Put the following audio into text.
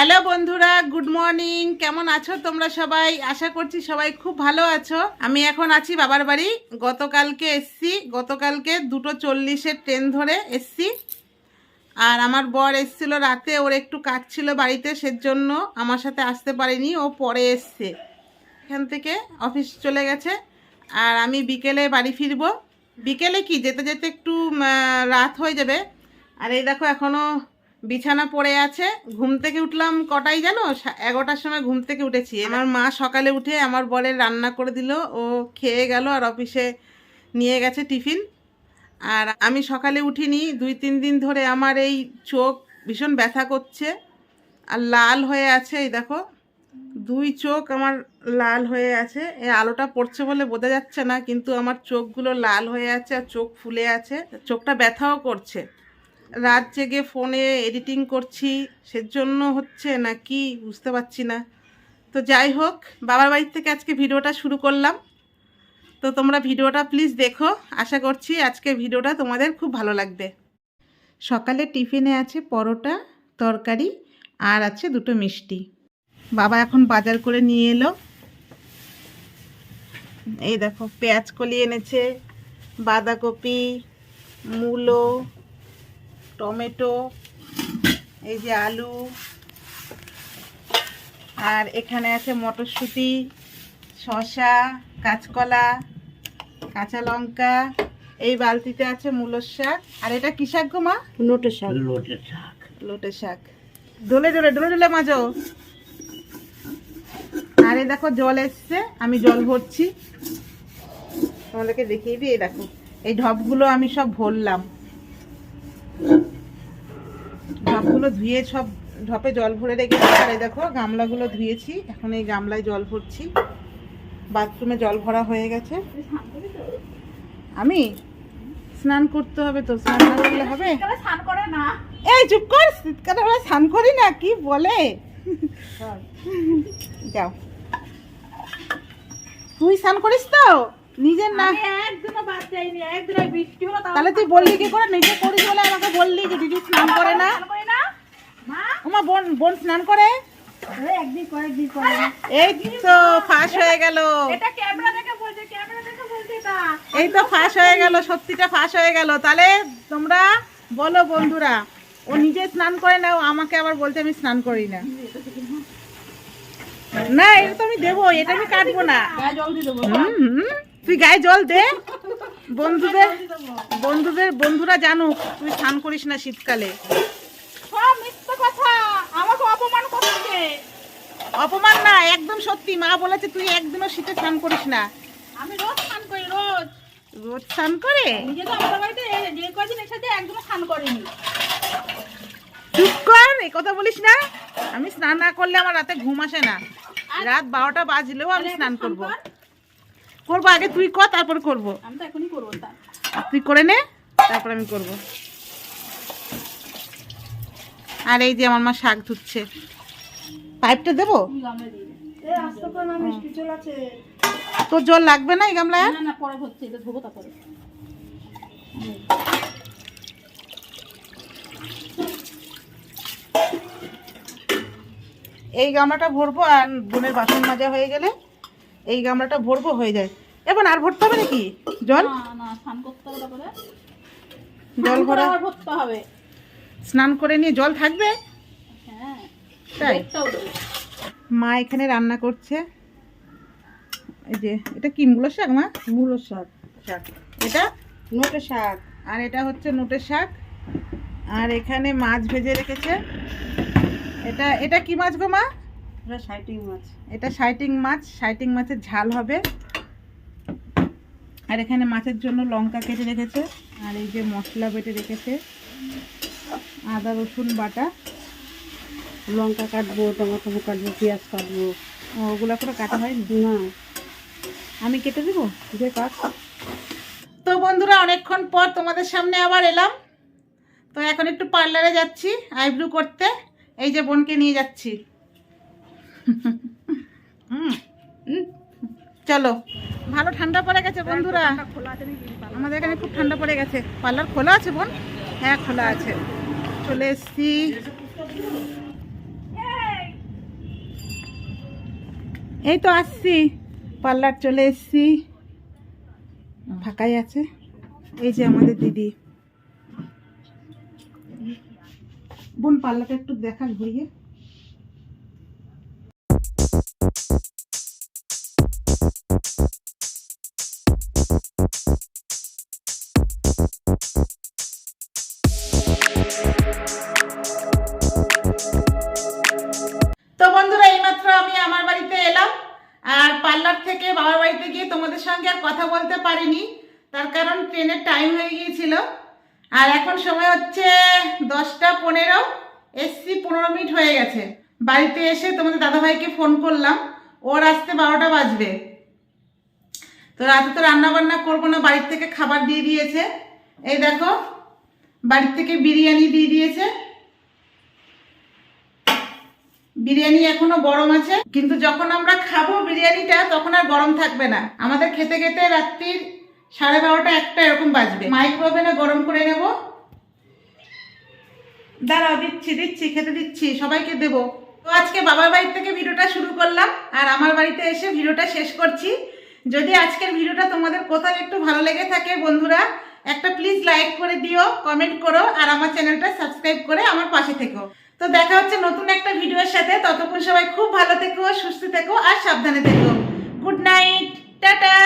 Hello বন্ধুরা, good morning. কেমন আছো তোমরা সবাই? আশা করছি সবাই খুব ভালো আছো। আমি এখন আছি বাবার বাড়ি। গতকালকে এসছি। গতকালকে দুটো চল্লিশের ট্রেন ধরে এসছি। আর আমার বর এসছিল রাতে, ওর একটু কাজ ছিল বাড়িতে, সেজন্য আমার সাথে আসতে পারেনি, ও পরে এসছে। এখান থেকে অফিস চলে গেছে। আর আমি বিকেলে বাড়ি ফিরবো। বিকেলে কি? যেতে যেতে একটু রাত হয়ে যাবে। আর এই দেখো, এখনও বিছানা পড়ে আছে ঘুম থেকে উঠলাম কটাই জানো? এগারোটার সময় ঘুম থেকে উঠেছি। আমার মা সকালে উঠে আমার বরের রান্না করে দিল ও খেয়ে গেল আর অফিসে নিয়ে গেছে টিফিন। আর আমি সকালে উঠিনি দুই তিন দিন ধরে আমার এই চোখ ভীষণ ব্যথা করছে আর লাল হয়ে আছে এই দেখো। দুই চোখ আমার লাল হয়ে আছে। এই আলোটা পড়ছে বলে বোঝা যাচ্ছে না কিন্তু আমার চোখগুলো লাল হয়ে আছে আর চোখ ফুলে আছে। চোখটা ব্যথাও করছে। রাত জেগে ফোনে এডিটিং করছি, সেজন্য হচ্ছে না কি বুঝতে পারছি না। তো যাই হোক, বাবার বাড়ির থেকে আজকে ভিডিওটা শুরু করলাম। তো তোমরা ভিডিওটা প্লিজ দেখো। আশা করছি আজকের ভিডিওটা তোমাদের খুব ভালো লাগবে। সকালে টিফিনে আছে পরোটা, তরকারি আর আছে দুটো মিষ্টি। বাবা এখন বাজার করে নিয়ে এলো। এই দেখো, পেঁয়াজ কলি এনেছে, বাঁধাকপি, মূলো টমেটো এই যে আলু আর এখানে আছে মটরশুঁটি শসা কাঁচকলা কাঁচা লঙ্কা এই বালতিতে আছে মূলোর শাক। আর এটা কি শাক গো মা? লোটে শাক। লোটে শাক। ডোলে ডোলে ডোলে ডোলে মাজো। আর এই দেখো জল এসছে আমি জল ভরছি। তোমাদেরকে দেখিয়ে দিই এই দেখো। এই ঢপগুলো আমি সব ভরলাম। ঢপগুলো ধুয়ে সব ঢপে জল ভরে রেখেছি। আর দেখো গামলাগুলো ধুয়েছি। এখন এই গামলায় জল ভরছি। বাথরুমে জল ভরা হয়ে গেছে। আমি? স্নান করতে হবে তো স্নান না করলে হবে? এই চুপ কর শীতকালে আমরা স্নান করি না কি বলে? যাও। তুই স্নান করিস তো? নিজের না তাহলে তুই বললি কি করে? নিজে করিস বলে আমাকে বললি যে দিদি স্নান করে না। আমার বোন বোন স্নান করে? এই তো ফাঁস হয়ে গেল। এই তো ফাঁস হয়ে গেল সত্যিটা ফাঁস হয়ে গেল। তাহলে তোমরা বলো বন্ধুরা ও নিজে স্নান করে না ও আমাকে আবার বলতে আমি স্নান করি না। না এটা তো আমি দেবো এটা আমি কাটবো না। হুম, হুম। তুই গায়ে জল দে। বন্ধুদের বন্ধুদের বন্ধুরা জানুক তুই স্নান করিস না শীতকালে। অপমান না একদম সত্যি। মা বলেছে তুই একদিনও শীতে স্নান করিস না। আমি রোজ স্নান করি রোজ। রোজ স্নান করে? নিজে তো আমাদের বাড়িতে এ- যে কদিন এসেছে একদমও স্নান করিনি। চুপ কর এই কথা বলিস না। আমি স্নান না করলে আমার রাতে ঘুম আসে না। রাত বারোটা বাজলেও আমি স্নান করব। কর। করব আগে তুই কর তারপর করব। আমি তো এখনই করব তুই করে নে তারপর আমি করব। আর এই যে আমার মা শাক ধুচ্ছে। পাইপটা দেবো? তোর জল লাগবে না এই গামলায়? না না পরে হচ্ছে এটা ধোবো তারপরে। এই গামলাটা ভরবো আর বোনের বাসন মাজা হয়ে গেলে। এই গামলাটা ভরবো হয়ে যায়। এবার আর ভরতে হবে নাকি? জল? জল ভরা। ভরতে হবে। স্নান করে নিয়ে জল থাকবে? হ্যাঁ তাই? মা এখানে রান্না করছে। এই যে এটা কি মূলো শাক মা? মূলো শাক শাক। এটা? নোটে শাক। আর এটা হচ্ছে নোটের শাক। আর এখানে মাছ ভেজে রেখেছে। এটা এটা কি মাছ গো মা? এটা সাইটিং মাছ। এটা সাইটিং মাছ সাইটিং মাছের ঝাল হবে। আর এখানে মাছের জন্য লঙ্কা কেটে রেখেছে আর এই যে মশলা বেটে রেখেছে। আদা রসুন বাটা লঙ্কা কাটবো টমেটো কাটবো পেঁয়াজ কাটবো। ওগুলো করে কাটা হয়নি? না। আমি কেটে দেবো? যে কাট। তো বন্ধুরা অনেকক্ষণ পর তোমাদের সামনে আবার এলাম। তো এখন একটু পার্লারে যাচ্ছি আইব্রু করতে। এই যে বোনকে নিয়ে যাচ্ছি। চলো। ভালো ঠান্ডা পড়ে গেছে, বন্ধুরা। আমাদের এখানে খুব ঠান্ডা পড়ে গেছে। পার্লার খোলা আছে, বোন? হ্যাঁ খোলা আছে। চলে এসছি। এই তো আসছি। পার্লার চলে এসছি। ফাঁকাই আছে। এই যে আমাদের দিদি। বোন, পার্লারটা একটু দেখা ঘুরিয়ে। আর পার্লার থেকে বাবার বাড়িতে গিয়ে তোমাদের সঙ্গে আর কথা বলতে পারিনি। তার কারণ ট্রেনের টাইম হয়ে গিয়েছিল। আর এখন সময় হচ্ছে দশটা পনেরো। এসছি পনেরো মিনিট হয়ে গেছে। বাড়িতে এসে তোমাদের দাদাভাইকে ফোন করলাম। ওর আসতে বারোটা বাজবে। তো রাতে তো রান্না বান্না করব না, বাড়ির থেকে খাবার দিয়ে দিয়েছে। এই দেখো, বাড়ির থেকে বিরিয়ানি দিয়ে দিয়েছে। বিরিয়ানি এখনও গরম আছে, কিন্তু যখন আমরা খাব বিরিয়ানিটা, তখন আর গরম থাকবে না। আমাদের খেতে খেতে রাত্রির সাড়ে বারোটা একটা এরকম বাজবে। মাইক্রোওভেনে গরম করে নেব। দাঁড়াও, দিচ্ছি দিচ্ছি, খেতে দিচ্ছি, সবাইকে দেব। তো আজকে বাবার বাড়ি থেকে ভিডিওটা শুরু করলাম, আর আমার বাড়িতে এসে ভিডিওটা শেষ করছি। যদি আজকের ভিডিওটা তোমাদের কোথাও একটু ভালো লেগে থাকে বন্ধুরা, একটা প্লিজ লাইক করে দিও কমেন্ট করো, আর আমার চ্যানেলটা সাবস্ক্রাইব করে আমার পাশে থেকো। তো দেখা হচ্ছে নতুন একটা ভিডিওর সাথে। ততক্ষণ সবাই খুব ভালো থেকো, সুস্থ থেকো, আর সাবধানে থেকো। Good night, tata!